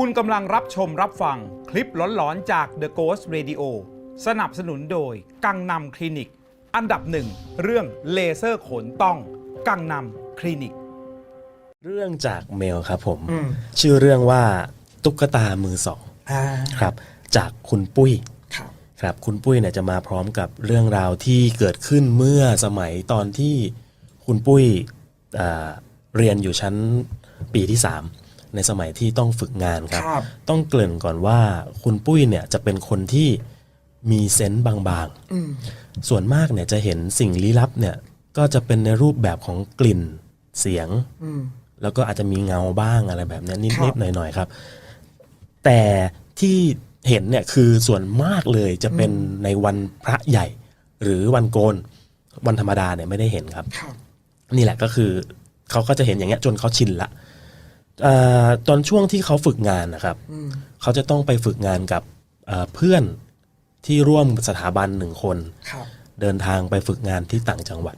คุณกำลังรับชมรับฟังคลิปหลอนๆจาก The Ghost Radio สนับสนุนโดย กังนำคลินิก อันดับหนึ่งเรื่องเลเซอร์ขนต้อง กังนำคลินิก เรื่องจากเมลครับผม ชื่อเรื่องว่าตุ๊กตามือสองอ่าครับ จากคุณปุ้ยครับครับ คุณปุ้ยเนี่ยจะมาพร้อมกับเรื่องราวที่เกิดขึ้นเมื่อสมัยตอนที่คุณปุ้ยอ่าเรียนอยู่ชั้นปีที่3 ในสมัยที่ต้องฝึกงานครับ ครับ ต้องเกริ่นก่อนว่าคุณปุ้ยเนี่ยจะเป็นคนที่มีเซนต์บางๆ ส่วนมากเนี่ยจะเห็นสิ่งลี้ลับเนี่ยก็จะเป็นในรูปแบบของกลิ่นเสียง แล้วก็อาจจะมีเงาบ้างอะไรแบบเนี้ยคนิรัดบๆหน่อยๆครับ แต่ที่เห็นเนี่ยคือส่วนมากเลยจะเป็นในวันพระใหญ่ หรือวันโกน วันธรรมดาเนี่ยไม่ได้เห็นครับ ครับ นี่แหละก็คือเขาก็จะเห็นอย่างเงี้ยจนเขาชินละเอ่อตอนช่วงที่เขาฝึกงานนะครับเขาจะต้องไปฝึกงานกับเอ่อเพื่อนที่ร่วมสถาบันหนึ่งคนครับเดินทางไปฝึกงานที่ต่างจังหวัด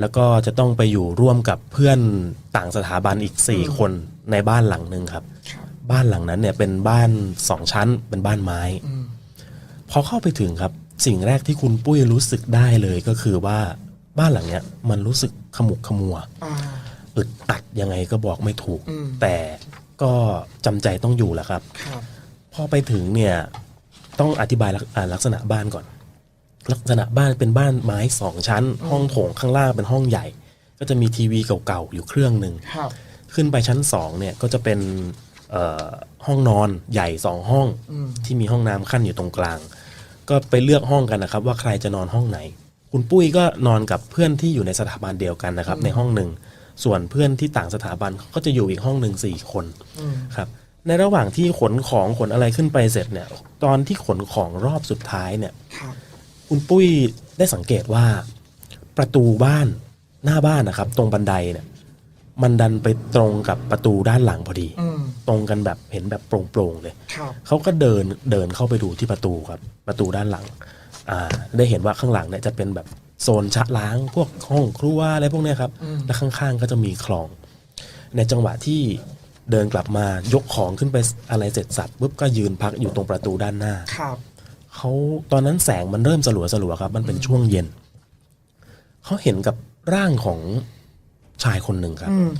แล้วก็จะต้องไปอยู่ร่วมกับเพื่อนต่างสถาบันอีก4คนในบ้านหลังหนึ่งครับครับ บ้านหลังนั้นเนี่ยเป็นบ้านสองชั้นเป็นบ้านไม้พอเข้าไปถึงครับ สิ่งแรกที่คุณปุ้ยรู้สึกได้เลยก็คือว่าบ้านหลังเนี้ยมันรู้สึกขมุกขมัว อ่าอึดอัดยังไงก็บอกไม่ถูก อืม แต่ก็จำใจต้องอยู่แหละครับ ครับ พอไปถึงเนี่ยต้องอธิบายลักอ่าลักษณะบ้านก่อน ลักษณะบ้านเป็นบ้านไม้สองชั้น ห้องโถงข้างล่างเป็นห้องใหญ่ ก็จะมีทีวีเก่าๆอยู่เครื่องหนึ่ง ครับ ขึ้นไปชั้นสองเนี่ยก็จะเป็นเอ่อห้องนอนใหญ่สองห้องที่มีห้องน้ำขั้นอยู่ตรงกลาง ก็ไปเลือกห้องกันนะครับ ว่าใครจะนอนห้องไหน คุณปุ้ยก็นอนกับเพื่อนที่อยู่ในสถาบันเดียวกันนะครับ ในห้องหนึ่ง ส่วนเพื่อนที่ต่างสถาบันก็จะอยู่อีกห้องหนึ่งสี่คนครับ ในระหว่างที่ขนของขนอะไรขึ้นไปเสร็จเนี่ย ตอนที่ขนของรอบสุดท้ายเนี่ยครับคุณปุ้ยได้สังเกตว่า ประตูบ้านหน้าบ้านนะครับ ตรงบันไดเนี่ย มันดันไปตรงกับประตูด้านหลังพอดีอืมตรงกันแบบเห็นแบบโปร่งๆเลยครับเขาก็เดินเดินเข้าไปดูที่ประตูครับ ประตูด้านหลัง อ่า ได้เห็นว่าข้างหลังเนี่ยจะเป็นแบบ โซนชะล้างพวกห้องครัวอะไรพวกเนี้ยครับ และข้างๆก็จะมีคลอง ในจังหวะที่เดินกลับมายกของขึ้นไปอะไรเสร็จสับปุ๊บก็ยืนพักอยู่ตรงประตูด้านหน้า ครับ เขาตอนนั้นแสงมันเริ่มสลัวสลัวๆครับ มันเป็นช่วงเย็น เขาเห็นกับร่างของชายคนหนึ่งครับ อืม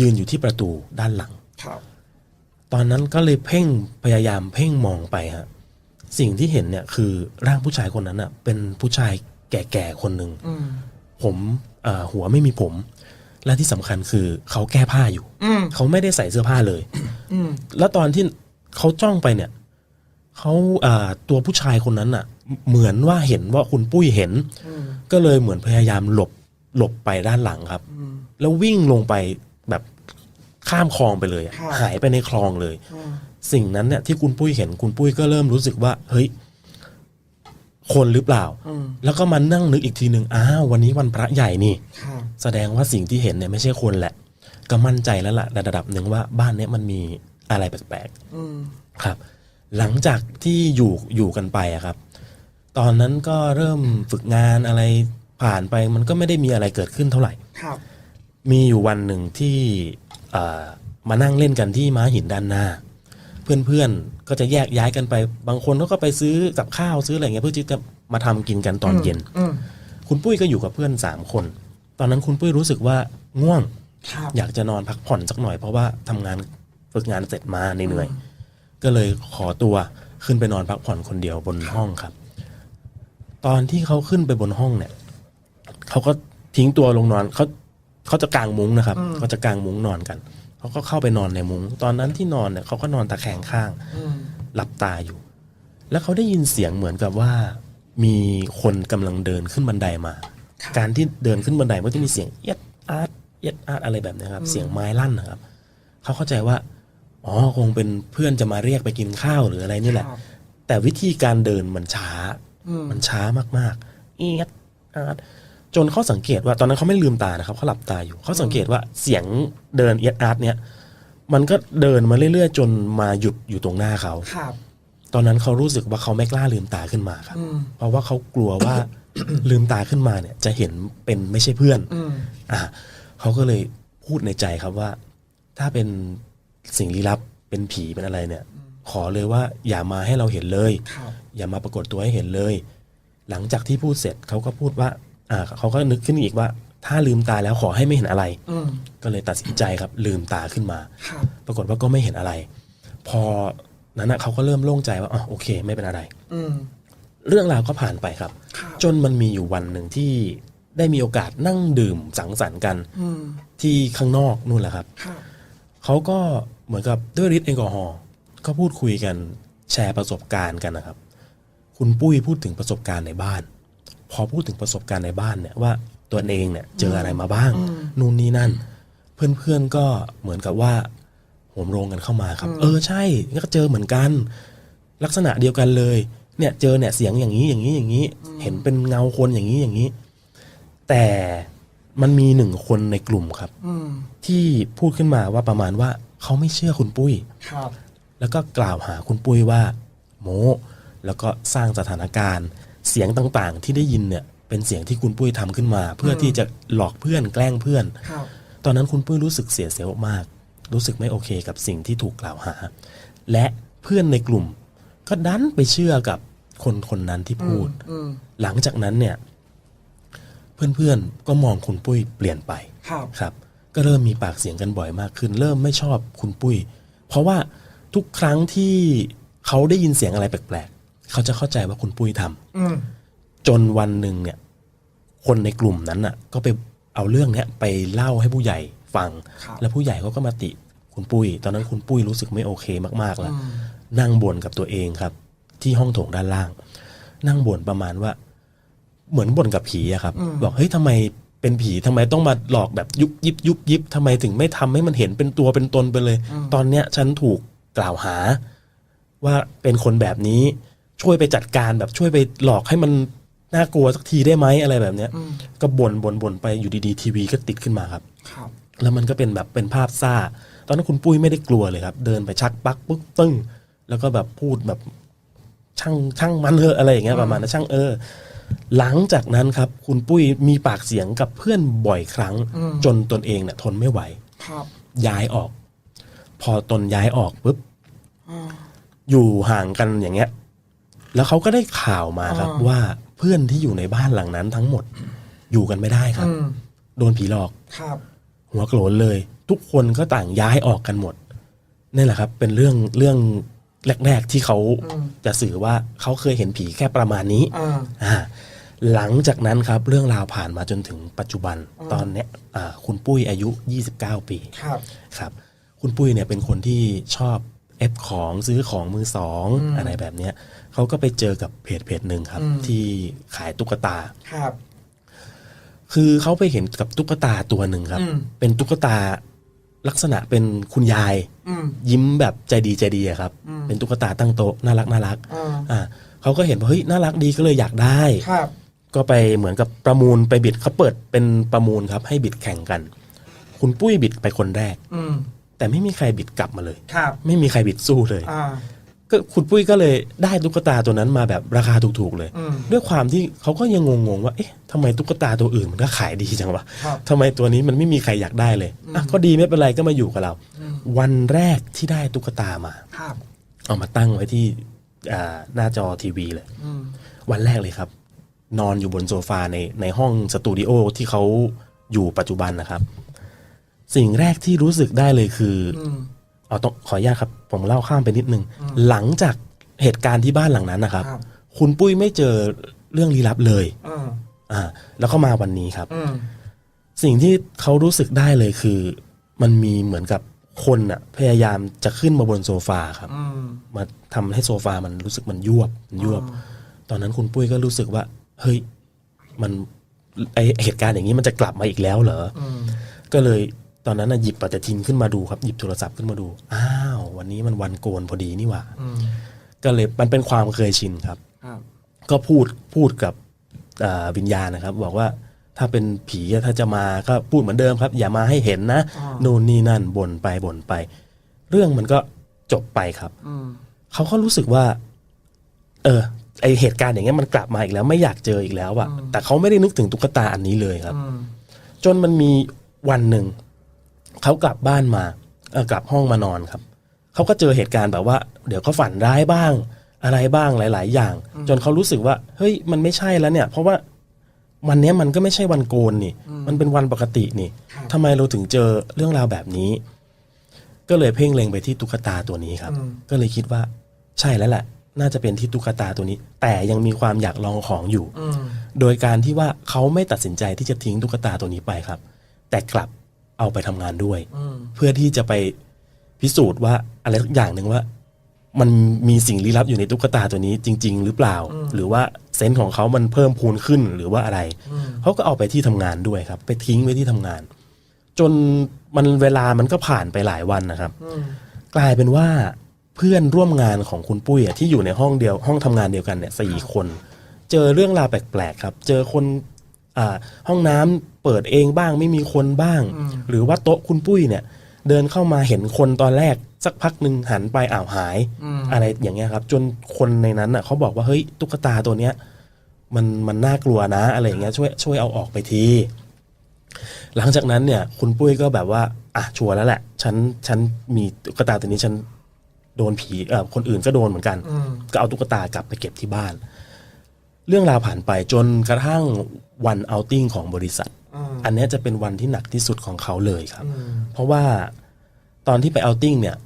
ยืนอยู่ที่ประตูด้านหลัง ครับ ตอนนั้นก็เลยเพ่งพยายามเพ่งมองไปฮะสิ่งที่เห็นเนี่ยคือร่างผู้ชายคนนั้นอะ เป็นผู้ชาย แก่ๆคนหนึ่งอืมผมเอ่อหัวไม่มีผม และที่สำคัญคือเขาแก้ผ้าอยู่อืมเขาไม่ได้ใส่เสื้อผ้าเลยอืมแล้วตอนที่เขาจ้องไปเนี่ยเขาอ่าตัวผู้ชายคนนั้นอะ เหมือนว่าเห็นว่าคุณปุ้ยเห็น ก็เลยเหมือนพยายามหลบหลบไปด้านหลังครับ แล้ววิ่งลงไปแบบข้ามคลองไปเลยอะครับหายไปในคลองเลย สิ่งนั้นเนี่ยที่คุณปุ้ยเห็นคุณปุ้ยก็เริ่มรู้สึกว่า เฮ้ย คนหรือเปล่า แล้วก็มานั่งนึกอีกทีหนึ่งอ้าววันนี้วันพระใหญ่นี่ครับแสดงว่าสิ่งที่เห็นเนี่ยไม่ใช่คนแหละ ก็มั่นใจแล้วล่ะในระดับหนึ่งว่าบ้านเนี้ยมันมีอะไรแปลกอืมๆครับ หลังจากที่อยู่อยู่กันไปอะครับ ตอนนั้นก็เริ่มฝึกงานอะไรผ่านไปมันก็ไม่ได้มีอะไรเกิดขึ้นเท่าไหร่ครับ มีอยู่วันหนึ่งที่เอ่อมานั่งเล่นกันที่ม้าหินด้านหน้า เพื่อนๆ ก็จะแยกย้ายกันไป บางคนเขาก็ไปซื้อกับข้าวซื้ออะไรเงี้ยเพื่อที่จะมาทำกินกันตอนเย็นอืมคุณปุ้ยก็อยู่กับเพื่อนสามคน ตอนนั้นคุณปุ้ยรู้สึกว่าง่วงครับอยากจะนอนพักผ่อนสักหน่อยเพราะว่าทำงานฝึกงานเสร็จมาเหนื่อยๆก็เลยขอตัวขึ้นไปนอนพักผ่อนคนเดียวบนห้องครับ ตอนที่เขาขึ้นไปบนห้องเนี่ยเขาก็ทิ้งตัวลงนอนเขาเขาจะกางมุ้งนะครับเขาจะกางมุ้งนอนกัน เขาก็เข้าไปนอนในมุ้งตอนนั้นที่นอนเนี่ยเขาก็นอนตะแคงข้างอืมหลับตาอยู่ แล้วเขาได้ยินเสียงเหมือนกับว่า มีคนกำลังเดินขึ้นบันไดมา การที่เดินขึ้นบันไดมันก็จะมีเสียงเอียดอาร์ตเอียดอาร์ตอะไรแบบเนี้ยครับ เสียงไม้ลั่นนะครับเขาเข้าใจว่าอ๋อคงเป็นเพื่อนจะมาเรียกไปกินข้าวหรืออะไรนี่แหละครับแต่วิธีการเดินมันช้าอืมมันช้ามากๆเอียดอาร์ต จนเขาสังเกตว่าตอนนั้นเขาไม่ลืมตานะครับเขาหลับตาอยู่เขาสังเกตว่าเสียงเดินเอียดอาร์ตเนี่ยมันก็เดินมาเรื่อยๆ จนมาหยุดอยู่ตรงหน้าเขา ครับ ตอนนั้นเขารู้สึกว่าเขาไม่กล้าลืมตาขึ้นมาครับ อืม เพราะว่าเขากลัวว่า ลืมตาขึ้นมาเนี่ย จะเห็นเป็นไม่ใช่เพื่อน อืม อะเขาก็เลยพูดในใจครับว่า ถ้าเป็นสิ่งลี้ลับเป็นผีเป็นอะไรเนี่ย ขอเลยว่าอย่ามาให้เราเห็นเลย ครับ อย่ามาปรากฏตัวให้เห็นเลย หลังจากที่พูดเสร็จเขาก็พูดว่า อ่าเขาก็นึกขึ้นอีกว่า ถ้าลืมตาแล้วขอให้ไม่เห็นอะไร อืม ก็เลยตัดสินใจครับ ลืมตาขึ้นมา ครับ ปรากฏว่าก็ไม่เห็นอะไร พอนั้นนะเขาก็เริ่มโล่งใจว่าอ๋อโอเค ไม่เป็นอะไร อืม เรื่องราวก็ผ่านไปครับ ครับ จนมันมีอยู่วันหนึ่งที่ได้มีโอกาสนั่งดื่มสังสรรค์กันอืม ที่ข้างนอกนู่นแหละครับ ครับ เขาก็เหมือนกับด้วยฤทธิ์แอลกอฮอล์ก็พูดคุยกันแชร์ประสบการณ์กันนะครับ คุณปุ้ยพูดถึงประสบการณ์ในบ้าน พอพูดถึงประสบการณ์ในบ้านเนี่ยว่าตัวเองเนี่ยเจออะไรมาบ้าง นู่นนี่นั่น เพื่อนๆก็เหมือนกับว่าโหมโรงกันเข้ามาครับ เออใช่ก็เจอเหมือนกัน ลักษณะเดียวกันเลย เนี่ยเจอเนี่ยเสียงอย่างนี้อย่างนี้อย่างนี้ เห็นเป็นเงาคนอย่างนี้อย่างนี้ แต่มันมีหนึ่งคนในกลุ่มครับอืมที่พูดขึ้นมาว่าประมาณว่าเขาไม่เชื่อคุณปุ้ยครับ แล้วก็กล่าวหาคุณปุ้ยว่า โมแล้วก็สร้างสถานการณ์ เสียงต่างๆ ที่ได้ยินเนี่ยเป็นเสียงที่คุณปุ้ยทำขึ้นมา เพื่อที่จะหลอกเพื่อนแกล้งเพื่อนครับตอนนั้นคุณปุ้ยรู้สึกเสียเซลล์มาก รู้สึกไม่โอเคกับสิ่งที่ถูกกล่าวหา และเพื่อนในกลุ่ม ก็ดันไปเชื่อกับคนคนนั้นที่พูดอืมหลังจากนั้นเนี่ย เพื่อนๆก็มองคุณปุ้ยเปลี่ยนไปครับครับ ก็เริ่มมีปากเสียงกันบ่อยมากขึ้น เริ่มไม่ชอบคุณปุ้ย เพราะว่าทุกครั้งที่เขาได้ยินเสียงอะไรแปลกๆ เขาจะเข้าใจว่าคุณปุ้ยทำอืมจนวันหนึ่งเนี่ย คนในกลุ่มนั้นน่ะ ก็ไปเอาเรื่องเนี้ยไปเล่าให้ผู้ใหญ่ฟัง ครับ แล้วผู้ใหญ่เขาก็มาติคุณปุ้ย ตอนนั้นคุณปุ้ยรู้สึกไม่โอเคมากๆแล้วอืมนั่งบ่นกับตัวเองครับ ที่ห้องโถงด้านล่าง นั่งบ่นประมาณว่า เหมือนบ่นกับผีอะครับ บอกเฮ้ยทำไมเป็นผีทำไมต้องมาหลอกแบบยุบยิบยุบยิบทำไมถึงไม่ทำให้มันเห็นเป็นตัวเป็นตนไปเลย ตอนเนี้ยฉันถูกกล่าวหา ว่าเป็นคนแบบนี้ ช่วยไปจัดการแบบช่วยไปหลอกให้มันน่ากลัวสักทีได้ไหมอะไรแบบเนี้ยอืมก็บ่นบ่นบ่นไปอยู่ดีๆทีวีก็ติดขึ้นมาครับ ครับ แล้วมันก็เป็นแบบเป็นภาพซ่า ตอนนั้นคุณปุ้ยไม่ได้กลัวเลยครับ เดินไปชักปลั๊กปึ๊กตึ้ง แล้วก็แบบพูดแบบช่างช่างมันเถอะอะไรอย่างเงี้ยประมาณนั้นช่างเออ หลังจากนั้นครับ คุณปุ้ยมีปากเสียงกับเพื่อนบ่อยครั้ง อืม จนตนเองเนี่ยทนไม่ไหว ครับย้ายออก พอตนย้ายออกปุ๊บ อ่าอยู่ห่างกันอย่างเงี้ย แล้วเขาก็ได้ข่าวมาครับอ่าว่าเพื่อนที่อยู่ในบ้านหลังนั้นทั้งหมดอยู่กันไม่ได้ครับอืมโดนผีหลอกครับ หัวโกรนเลย ทุกคนก็ต่างย้ายออกกันหมดนี่แหละครับ เป็นเรื่องเรื่องแรก ๆ ที่เขาอืมจะสื่อว่าเขาเคยเห็นผีแค่ประมาณนี้อ่าอ่าหลังจากนั้นครับ เรื่องราวผ่านมาจนถึงปัจจุบันอืมตอนเนี้ยอ่าคุณปุ้ยอายุ 29 ปีครับครับ คุณปุ้ยเนี่ยเป็นคนที่ชอบเอฟของซื้อของมือสองอืมอะไรแบบเนี้ยเขาก็ไปเจอกับเพจเพจหนึ่งครับอืมที่ขายตุ๊กตาครับ คือเขาไปเห็นกับตุ๊กตาตัวหนึ่งครับอืมเป็นตุ๊กตาลักษณะเป็นคุณยายอืมยิ้มแบบใจดีใจดีอะครับอืมเป็นตุ๊กตาตั้งโต๊ะน่ารักน่ารักอ่าอ่าเขาก็เห็นว่าเฮ้ยน่ารักดีก็เลยอยากได้ครับ ก็ไปเหมือนกับประมูลไปบิดเขาเปิดเป็นประมูลครับ ให้บิดแข่งกัน คุณปุ้ยบิดไปคนแรกอืม แต่ไม่มีใครบิดกลับมาเลย ครับ ไม่มีใครบิดสู้เลย อ่า ก็คุณปุ้ยก็เลยได้ตุ๊กตาตัวนั้นมาแบบราคาถูกๆเลย อืม ด้วยความที่เขาก็ยังงงๆว่า เอ๊ะทำไมตุ๊กตาตัวอื่นมันก็ขายดีจังวะครับ ทำไมตัวนี้มันไม่มีใครอยากได้เลยอะก็ดีไม่เป็นไรก็มาอยู่กับเรา อืม วันแรกที่ได้ตุ๊กตามา ครับ เอามาตั้งไว้ที่อ่าหน้าจอทีวีเลย อืม วันแรกเลยครับ นอนอยู่บนโซฟาในในห้องสตูดิโอที่เขาอยู่ปัจจุบันนะครับ สิ่งแรกที่รู้สึกได้เลยคืออืมเอาต้องขออนุญาตครับ ผมเล่าข้ามไปนิดนึง หลังจากเหตุการณ์ที่บ้านหลังนั้นนะครับ ครับ คุณปุ้ยไม่เจอเรื่องลี้ลับเลย อ่าอ่า แล้วก็มาวันนี้ครับ อืมสิ่งที่เขารู้สึกได้เลยคือ มันมีเหมือนกับคนอะพยายามจะขึ้นมาบนโซฟาครับ อืมมาทำให้โซฟามันรู้สึกมันยวบมันยวบ ตอนนั้นคุณปุ้ยก็รู้สึกว่า เฮ้ย มันไอเหตุการณ์อย่างนี้มันจะกลับมาอีกแล้วเหรออืมก็เลย ตอนนั้นนะหยิบปฏิทินขึ้นมาดูครับหยิบโทรศัพท์ขึ้นมาดู อ้าว วันนี้มันวันโกนพอดีนี่หว่าอืมก็เลยมันเป็นความเคยชินครับครับก็พูดพูดกับอ่าวิญญาณนะครับ บอกว่าถ้าเป็นผีอะถ้าจะมาก็พูดเหมือนเดิมครับ อย่ามาให้เห็นนะอ่านู่นนี่นั่นบ่นไปบ่นไป เรื่องมันก็จบไปครับอืมเขาก็รู้สึกว่า เออ ไอเหตุการณ์อย่างเงี้ยมันกลับมาอีกแล้ว ไม่อยากเจออีกแล้วอะแต่เขาไม่ได้นึกถึงตุ๊กตาอันนี้เลยครับอืมจนมันมีวันหนึ่ง เขากลับบ้านมาเออกลับห้องมานอนครับเขาก็เจอเหตุการณ์แบบว่า เดี๋ยวเขาฝันร้ายบ้าง อะไรบ้างหลาย ๆ อย่าง จนเขารู้สึกว่า เฮ้ยมันไม่ใช่แล้วเนี่ย เพราะว่าวันเนี้ยมันก็ไม่ใช่วันโกนนี่ มันเป็นวันปกตินี่ทำไมเราถึงเจอเรื่องราวแบบนี้ ก็เลยเพ่งเล็งไปที่ตุ๊กตาตัวนี้ครับ ก็เลยคิดว่า ใช่แล้วแหละ น่าจะเป็นที่ตุ๊กตาตัวนี้ แต่ยังมีความอยากลองของอยู่ โดยการที่ว่าเขาไม่ตัดสินใจที่จะทิ้งตุ๊กตาตัวนี้ไปครับ แต่กลับ เอาไปทำงานด้วย เพื่อที่จะไปพิสูจน์ว่าอะไรสักอย่างหนึ่งว่า มันมีสิ่งลี้ลับอยู่ในตุ๊กตาตัวนี้จริง ๆ หรือเปล่า หรือว่าเซนส์ของเขามันเพิ่มพูนขึ้นหรือว่าอะไรเขาก็เอาไปที่ทำงานด้วยครับ ไปทิ้งไว้ที่ทำงาน จนมันเวลามันก็ผ่านไปหลายวันนะครับ กลายเป็นว่าเพื่อนร่วมงานของคุณปุ้ยอะที่อยู่ในห้องเดียวห้องทำงานเดียวกันเนี่ยสี่คน เจอเรื่องราวแปลกๆครับ เจอคนอ่าห้องน้ำ เปิดเองบ้างไม่มีคนบ้าง หรือว่าโต๊ะคุณปุ้ยเนี่ย เดินเข้ามาเห็นคนตอนแรก สักพักหนึ่งหันไปอ้าวหาย อะไรอย่างเงี้ยครับ จนคนในนั้นอะเขาบอกว่าเฮ้ยตุ๊กตาตัวเนี้ยมันมันน่ากลัวนะอะไรอย่างเงี้ยช่วยช่วยเอาออกไปที หลังจากนั้นเนี่ย คุณปุ้ยก็แบบว่าอะชัวร์แล้วแหละฉันฉันมีตุ๊กตาตัวนี้ฉันโดนผีเอ่อคนอื่นก็โดนเหมือนกัน ก็เอาตุ๊กตากลับไปเก็บที่บ้าน เรื่องราวผ่านไปจนกระทั่งวันเอาติ้งของบริษัท อันเนี้ยจะเป็นวันที่หนักที่สุดของเขาเลยครับ เพราะว่าตอนที่ไปเอาติ้งเนี่ย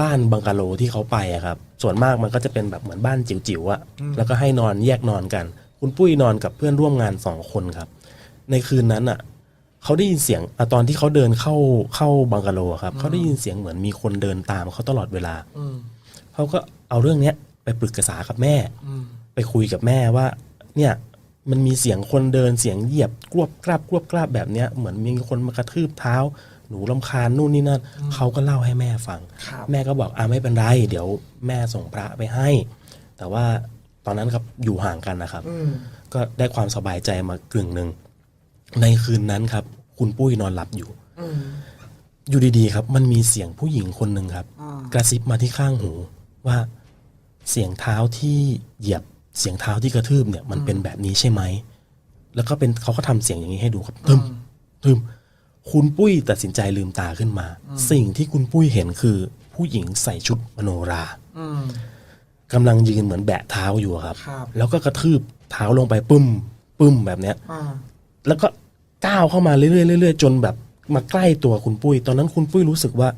บ้านบังกะโลที่เขาไปอะครับ ส่วนมากมันก็จะเป็นแบบเหมือนบ้านจิ๋วๆอะแล้วก็ให้นอนแยกนอนกัน คุณปุ้ยนอนกับเพื่อนร่วมงานสองคนครับ ในคืนนั้นอะเขาได้ยินเสียงอะตอนที่เขาเดินเข้าเข้าบังกะโลอะครับ เขาได้ยินเสียงเหมือนมีคนเดินตามเขาตลอดเวลาเขาก็เอาเรื่องเนี้ยไปปรึกษากับแม่ ไปคุยกับแม่ว่า เนี่ย มันมีเสียงคนเดินเสียงเหยียบกรวบกราบกรวบกราบแบบเนี้ยเหมือนมีคนมากระทืบเท้า หนูลำคาญนู่นนี่นั่นเขาก็เล่าให้แม่ฟัง ครับแม่ก็บอกอ่าไม่เป็นไร เดี๋ยวแม่ส่งพระไปให้ แต่ว่าตอนนั้นครับอยู่ห่างกันนะครับก็ได้ความสบายใจมากึ่งหนึ่งในคืนนั้นครับ คุณปุ้ยนอนหลับอยู่อยู่ดีๆครับ มันมีเสียงผู้หญิงคนหนึ่งครับกระซิบมาที่ข้างหูว่าเสียงเท้าที่เหยียบ เสียงเท้าที่กระทืบเนี่ยมันเป็นแบบนี้ใช่ไหม แล้วก็เป็นเขาก็ทำเสียงอย่างนี้ให้ดูครับทึมทึมคุณปุ้ยตัดสินใจลืมตาขึ้นมา สิ่งที่คุณปุ้ยเห็นคือ ผู้หญิงใส่ชุดมโนรากำลังยืนเหมือนแบะเท้าอยู่อะครับครับ แล้วก็กระทืบเท้าลงไปปึ้มปึ้มแบบเนี้ยแล้วก็ก้าวเข้ามาเรื่อยๆเรื่อยๆจนแบบมาใกล้ตัวคุณปุ้ย ตอนนั้นคุณปุ้ยรู้สึกว่า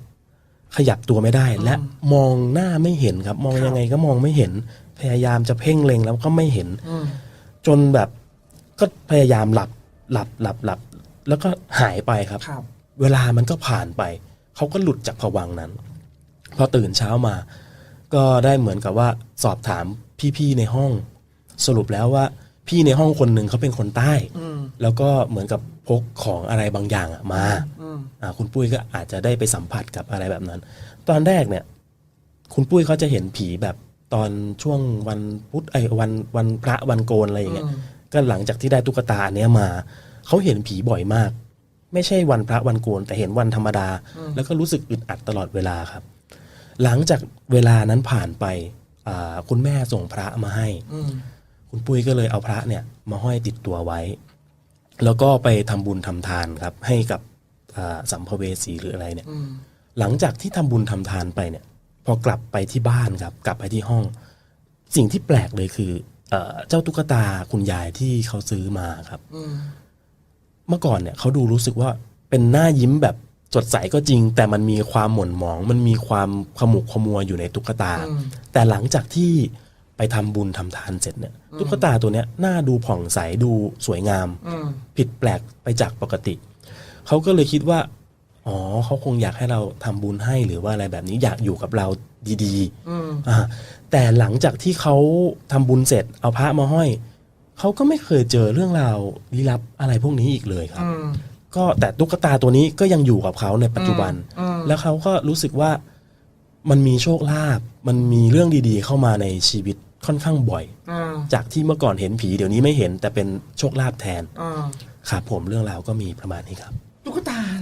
ขยับตัวไม่ได้ และมองหน้าไม่เห็นครับ มองยังไงก็มองไม่เห็น พยายามจะเพ่งเล็งแล้วก็ไม่เห็นจนแบบก็พยายามหลับหลับหลับหลับ แล้วก็หายไปครับ ครับ เวลามันก็ผ่านไป เขาก็หลุดจากผวังค์นั้น พอตื่นเช้ามา ก็ได้เหมือนกับว่าสอบถามพี่ๆในห้อง สรุปแล้วว่าพี่ในห้องคนหนึ่งเขาเป็นคนใต้แล้วก็เหมือนกับพกของอะไรบางอย่างอะมาอ่าคุณปุ้ยก็อาจจะได้ไปสัมผัสกับอะไรแบบนั้น ตอนแรกเนี่ย คุณปุ้ยเขาจะเห็นผีแบบ ตอนช่วงวันพุธไอ้ยวันวันพระวันโกนอะไรอย่างเงี้ยก็หลังจากที่ได้ตุ๊กตาอันเนี้ยมาเขาเห็นผีบ่อยมาก ไม่ใช่วันพระวันโกน แต่เห็นวันธรรมดา แล้วก็รู้สึกอึดอัดตลอดเวลาครับ หลังจากเวลานั้นผ่านไปอ่าคุณแม่ส่งพระมาให้คุณปุ้ยก็เลยเอาพระเนี่ยมาห้อยติดตัวไว้ แล้วก็ไปทำบุญทำทานครับ ให้กับอ่าสัมภเวสีหรืออะไรเนี่ยหลังจากที่ทำบุญทำทานไปเนี่ย พอกลับไปที่บ้านครับกลับไปที่ห้อง สิ่งที่แปลกเลยคือเออเจ้าตุ๊กตาคุณยายที่เขาซื้อมาครับเมื่อก่อนเนี่ยเขาดูรู้สึกว่าเป็นหน้ายิ้มแบบสดใสก็จริง แต่มันมีความหม่นหมอง มันมีความขมุกขมัวอยู่ในตุ๊กตา แต่หลังจากที่ไปทำบุญทำทานเสร็จเนี่ยตุ๊กตาตัวเนี้ยหน้าดูผ่องใสดูสวยงาม ผิดแปลกไปจากปกติ เขาก็เลยคิดว่า อ๋อเขาคงอยากให้เราทำบุญให้หรือว่าอะไรแบบนี้อยากอยู่กับเราดีๆอ่าแต่หลังจากที่เขาทำบุญเสร็จเอาพระมาห้อยเขาก็ไม่เคยเจอเรื่องราวลี้ลับอะไรพวกนี้อีกเลยครับก็แต่ตุ๊กตาตัวนี้ก็ยังอยู่กับเขาในปัจจุบันแล้วเขาก็รู้สึกว่ามันมีโชคลาภมันมีเรื่องดีๆ เข้ามาในชีวิตค่อนข้างบ่อยจากที่เมื่อก่อนเห็นผีเดี๋ยวนี้ไม่เห็นแต่เป็นโชคลาภแทนครับผมเรื่องราวก็มีประมาณนี้ครับ ตุ๊กตาเ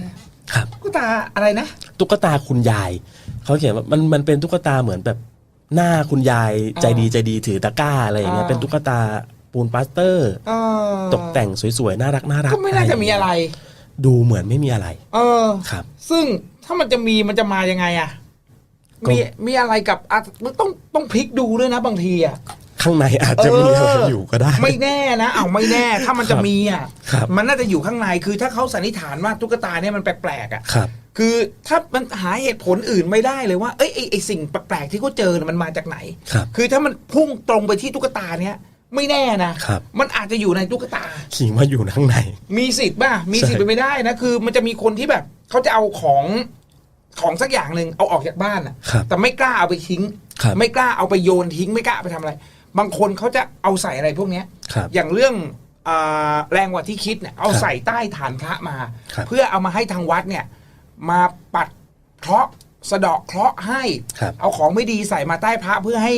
นี่ย ครับ ตุ๊กตาอะไรนะ ตุ๊กตาคุณยาย เขาเขียนว่ามันมันเป็นตุ๊กตาเหมือนแบบหน้าคุณยายใจดีใจดีถือตะกร้าอะไรอย่างเงี้ยอ่า เป็นตุ๊กตาปูนปลาสเตอร์ เออตกแต่งสวยๆน่ารักน่ารักก็ไม่น่าจะมีอะไร ดูเหมือนไม่มีอะไรเออ ครับ ซึ่งถ้ามันจะมีมันจะมายังไงอะก็ มีมีอะไรกับอะมันต้องต้องพลิกดูด้วยนะบางทีอะ ข้างในอาจจะมีอะไรอยู่ก็ได้ ไม่แน่นะเอาไม่แน่ถ้ามันจะครับมีอะครับมันน่าจะอยู่ข้างในคือถ้าเขาสันนิษฐานว่าตุ๊กตาเนี่ยมันแปลกๆอะครับคือถ้ามันหาเหตุผลอื่นไม่ได้เลยว่าเอ้ยไอ้ไอ้สิ่งแปลกๆที่เขาเจอน่ะมันมาจากไหนครับคือถ้ามันพุ่งตรงไปที่ตุ๊กตาเนี้ยไม่แน่นะครับมันอาจจะอยู่ในตุ๊กตาขี่มาอยู่ข้างใน มีสิทธิ์ป่ะมีใช่สิทธิ์เป็นไปได้นะคือ มันจะมีคนที่แบบเขาจะเอาของของสักอย่างหนึ่งเอาออกจากบ้านอะครับแต่ไม่กล้าเอาไปทิ้งครับไม่กล้าเอาไปโยนทิ้งไม่กล้าเอาไปทำอะไร บางคนเขาจะเอาใส่อะไรพวกเนี้ย ครับ อย่างเรื่องอาแรงกว่าที่คิดเนี่ยเอาครับใส่ใต้ฐานพระมา ครับ เพื่อเอามาให้ทางวัดเนี่ย มาปัดเคราะห์สะเดาะเคราะห์ให้ ครับ เอาของไม่ดีใส่มาใต้พระเพื่อให้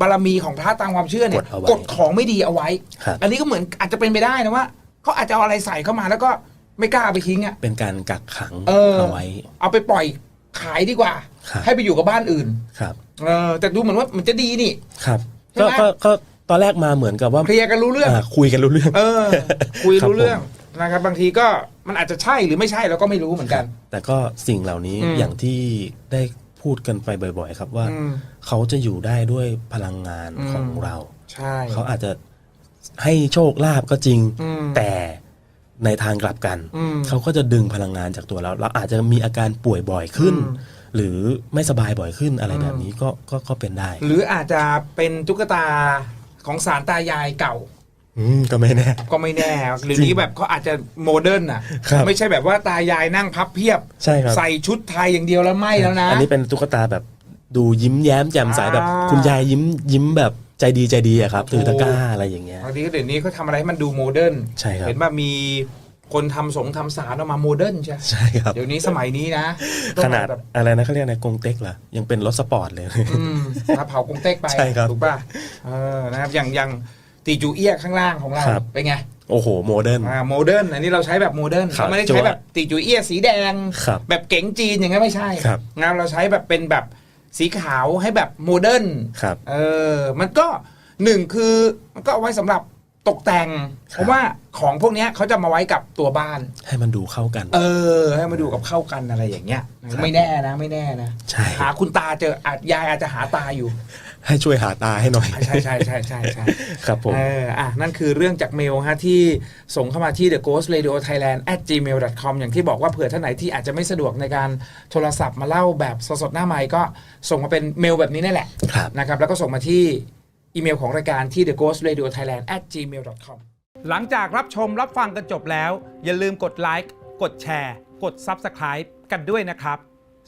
บารมีของพระตามความเชื่อเนี่ยกดเอาไว้กดของไม่ดีเอาไว้ ครับ อันนี้ก็เหมือนอาจจะเป็นไปได้นะว่าเขาอาจจะเอาอะไรใส่เข้ามาแล้วก็ไม่กล้าเอาไปทิ้งอะ เป็นการกักขังเออเอาไว้ เอาไปปล่อยขายดีกว่า ครับ ให้ไปอยู่กับบ้านอื่น ครับ เออแต่ดูเหมือนว่ามันจะดีนี่ ครับใช่ ก็ไหมก็ก็ตอนแรกมาเหมือนกับว่าเคลียร์กันรู้เรื่อง อ่าคุยกันรู้เรื่อง เออ คุยครับรู้เรื่องนะครับ บางทีก็มันอาจจะใช่หรือไม่ใช่เราก็ไม่รู้เหมือนกัน แต่ก็สิ่งเหล่านี้อืมอย่างที่ได้พูดกันไปบ่อย ๆ ครับว่า อืมเขาจะอยู่ได้ด้วยพลังงานอืม ของเรา ใช่ เขาอาจจะให้โชคลาภก็จริง อืม แต่ ในทางกลับกันอืมเขาก็จะดึงพลังงานจากตัวเรา เราอาจจะมีอาการป่วยบ่อยขึ้นอืมหรือไม่สบายบ่อยขึ้นอะไรอืมแบบนี้ก็ก็ก็เป็นได้ หรืออาจจะเป็นตุ๊กตาของสารตายายเก่าอืมก็ไม่แน่ ก็ไม่แน่หรือนี้แบบเขาอาจจะโมเดิร์นอะครับไม่ใช่แบบว่าตายายนั่งพับเพียบ ใช่ครับ ใส่ชุดไทยอย่างเดียวแล้วไม่แล้วนะ อันนี้เป็นตุ๊กตาแบบดูยิ้มแย้มแจ่มใสอ่าแบบคุณยายยิ้มยิ้มแบบ ใจดีใจดีอะครับถูกถือตะกร้าอะไรอย่างเงี้ยบางทีก็เดี๋ยวนี้เขาทำอะไรให้มันดูโมเดิร์นใช่ครับเห็นว่ามีคนทำสงทำสารออกมาโมเดิร์นใช่ใช่ครับเดี๋ยวนี้สมัยนี้นะ ขนาดต้องแบบอะไรนะเขาเรียกอะไรกงเต็กเหรอยังเป็นรถสปอร์ตเลยอืมถ้าเผากงเต็กไปใช่ครับถูกป่ะเออนะครับอย่างอย่างตีจูเอียข้างล่างของเราครับเป็นไงโอ้โหโมเดิร์นอ่าโมเดิร์นอันนี้เราใช้แบบโมเดิร์นครับเราไม่ได้จั่ใช้วแบบตีจูเอียสีแดงครับแบบเก๋งจีนอย่างนั้นไม่ใช่ครับงานเราใช้แบบเป็นแบบ สีขาวให้แบบโมเดิร์นครับ เออมันก็หนึ่งคือมันก็เอาไว้สำหรับตกแต่งครับเพราะว่าของพวกเนี้ยเขาจะมาไว้กับตัวบ้าน ให้มันดูเข้ากัน เออ ให้มาดูกับเข้ากันอะไรอย่างเงี้ย ครับไม่แน่นะ ไม่แน่นะ ใช่ หาคุณตาเจออาจยายอาจจะหาตาอยู่ ให้ช่วยหาตาให้หน่อย ใช่ใช่ใช่ใช่ใช่ครับผมเอออะนั่นคือเรื่องจากเมลฮะที่ส่งเข้ามาที่ the ghost radio thailand at gmail com อย่างที่บอกว่าเผื่อท่านไหนที่อาจจะไม่สะดวกในการโทรศัพท์มาเล่าแบบสดๆหน้าไมค์ก็ส่งมาเป็นเมลแบบนี้นี่แหละครับนะครับแล้วก็ส่งมาที่อีเมลของรายการที่ the ghost radio thailand at gmail com หลังจากรับชมรับฟังกันจบแล้ว อย่าลืมกดไลค์กดแชร์ กด Subscribe กันด้วยนะครับ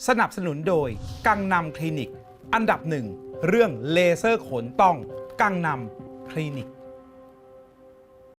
สนับสนุนโดยกังนำคลินิก อันดับหนึ่ง เรื่องเลเซอร์ขนต้องกังนำคลินิก